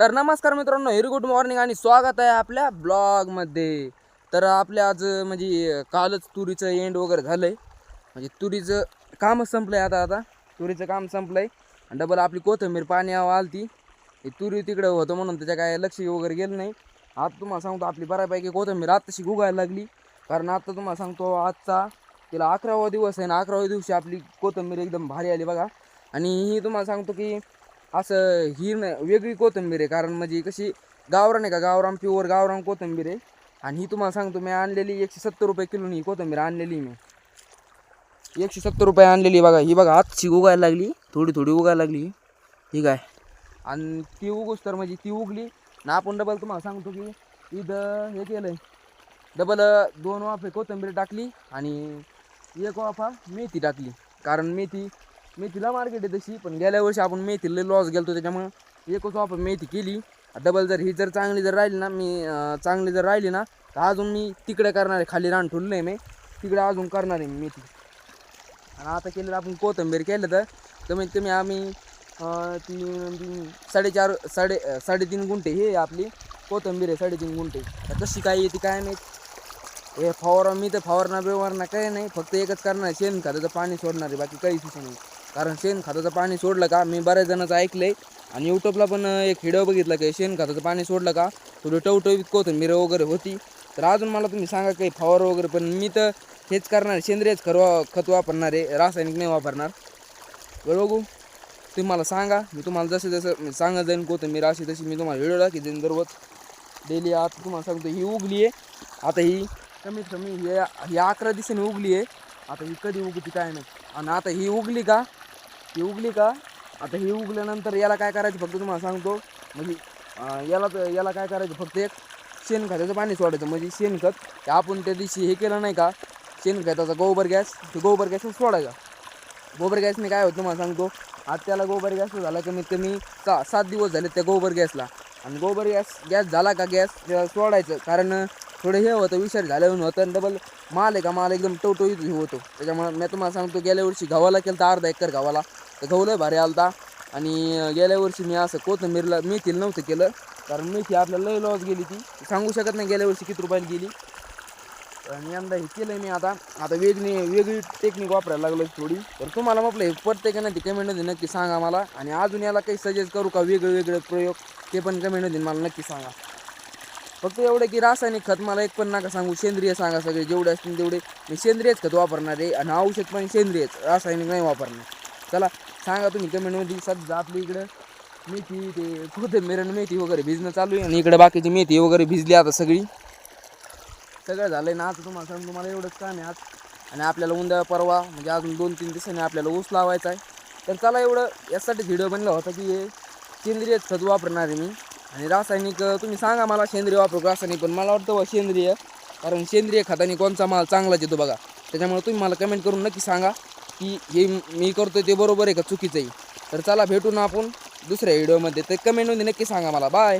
तर नमस्कार मित्रांनो व्हेरी गुड मॉर्निंग आणि स्वागत आहे आपल्या ब्लॉगमध्ये. तर आपल्या आज म्हणजे कालच तुरीचं एंड वगैरे झालं आहे म्हणजे तुरीचं कामच संपलं आहे आता आता. तुरीचं काम संपलं आहे आणि डबल आपली कोथंबीर पाणी आलती. तुरी तिकडं होतं म्हणून त्याच्या काय लक्ष वगैरे गेलं नाही. आता तुम्हाला सांगतो आपली बऱ्यापैकी कोथिंबीर आत्ताशी उगायला लागली. कारण आता तुम्हाला सांगतो आजचा तिला अकरावा दिवस आहे ना अकराव्या दिवशी आपली कोथिंबीर एकदम भारी आली बघा. आणि ही तुम्हाला सांगतो की असं ही न वेगळी कोथिंबीर आहे. कारण म्हणजे कशी गावरान आहे का? गावरान प्युअर गावरान कोथिंबीर आहे. आणि ही तुम्हाला सांगतो मी आणलेली एकशे सत्तर रुपये किलोनी ही कोथिंबीर आणलेली मी. एकशे सत्तर रुपये आणलेली बघा. ही बघा आजची उगायला लागली. थोडी थोडी उगायला लागली. ही काय? आणि ती उगूच तर म्हणजे ती उगली. ना आपण डबल तुम्हाला सांगतो की इथं हे केलं आहे डबल दोन वाफे कोथिंबीर टाकली आणि एक वाफा मेथी टाकली. कारण मेथी मेथीला मार्केट आहे तशी पण गेल्या वर्षी आपण मेथीला लॉस गेलतो त्याच्यामुळं एकच वापर मेथी केली. डबल जर ही जर चांगली जर राहिली ना मी चांगली जर राहिली ना तर अजून मी तिकडे करणार आहे खाली रान ठेवलं आहे मी. तिकडे अजून करणार आहे मी मेथी. आणि आता केलेलं आपण कोथिंबीर केलं तर कमीत कमी आम्ही तीन साडेचार साडे साडेतीन गुंठे हे आपली. कोथिंबीर आहे साडेतीन गुंठे. तर कशी काय येते काय नाही हे फवारा मी तर फवारणा बिवारणा काही नाही फक्त एकच करणार आहे, शेणखताचं पाणी सोडणार आहे बाकी काहीच नाही. कारण शेणखताचं पाणी सोडलं का? मी बऱ्याच जणांचं ऐकलं आहे आणि यूट्यूबला पण एक व्हिडिओ बघितला की शेणखताचं पाणी सोडलं का? थोडी टवटवीत मिरं वगैरे होती. तर अजून मला तुम्ही सांगा काही फवार वगैरे पण मी तर हेच करणार सेंद्रियच खरवा खत वापरणार आहे. रासायनिक नाही वापरणार. बरं बघू. तुम्ही मला सांगा. मी तुम्हाला जसं जसं सांगा सांगत जाईन मी अशी तशी मी तुम्हाला व्हिडिओ टाकी जाईन दररोज. डेली आता तुम्हाला सांगतो ही उगली आहे. आता ही कमीत कमी हे ही अकरा दिवसांनी उगली आहे. आता ही कधी उगती काय नाही. आणि आता ही उगली का? ही उगली का? आता ही उगल्यानंतर याला काय करायचं फक्त तुम्हाला सांगतो. म्हणजे याला तर याला काय करायचं फक्त एक शेणखताचं पाणी सोडायचं. म्हणजे शेणखत आपण त्या दिवशी हे केलं नाही का? शेणखताचा गोबर गॅस ते गोबर गॅस सोडायचा. गोबर गॅसने काय होतं तुम्हाला सांगतो. आज त्याला गोबर गॅस झाला कमीत कमी सा सात दिवस झाले त्या गोबर गॅसला. आणि गोबर गॅस गॅस झाला का गॅस त्याला सोडायचं. कारण थोडं हे होतं विषारी झाल्यावर होतं आणि डबल माल आहे का माल एकदम टवटवीत हे होतो. त्याच्यामुळे मी तुम्हाला सांगतो गेल्या वर्षी गव्हाला केलं तर अर्धा एकर गव्हाला. तर गहू लय भारी आलता. आणि गेल्या वर्षी मी असं कोथंबीरला मेथीला नव्हतं केलं. कारण मेथी आपल्याला लय लॉस गेली ती. सांगू शकत नाही गेल्या वर्षी किती रुपयाला गेली. आणि यंदा हे केलं मी आता. आता वेगळी वेगळी टेक्निक वापरायला लागलो थोडी. तर तुम्हाला म्हटलं हे प्रत्येकानं ती कमेंटमध्ये नक्की सांगा मला. आणि अजून याला काही सजेस्ट करू का वेगळे वेगळे प्रयोग ते पण कमेंटमध्ये मला नक्की सांगा. फक्त एवढं की रासायनिक खत मला एक पण नका सांगू सेंद्रिय सांगा सगळे जेवढे असतील तेवढे. मी सेंद्रियच खत वापरणार आहे आणि औषध पण सेंद्रियच रासायनिक नाही वापरणार. चला सांगा तुम्ही कमेंटमध्ये सध्या आपल्या इकडं मेथी ते कोथिंबीर मेथी वगैरे भिजणं चालू आहे आणि इकडे बाकीची मेथी वगैरे भिजली आता सगळी. सगळं झालं ना आता तुम्हाला सांगतो तुम्हाला एवढंच काम आहे आज. आणि आपल्याला उद्या परवा म्हणजे अजून दोन तीन दिवसांनी आपल्याला ऊस लावायचा आहे. तर चला एवढं यासाठी व्हिडिओ बनला होता की हे सेंद्रिय खत वापरणार आहे मी. आणि रासायनिक तुम्ही सांगा मला सेंद्रिय वापरू रासायनिक पण मला वाटतं सेंद्रिय. कारण सेंद्रिय खताने कोणचा माल चांगलाच येतो बघा. त्याच्यामुळे तुम्ही मला कमेंट करून नक्की सांगा की हे मी करतोय ते बरोबर आहे का चुकीचं आहे तर चला भेटू ना आपण दुसऱ्या व्हिडिओमध्ये ते कमेंटमध्ये नक्की सांगा मला. बाय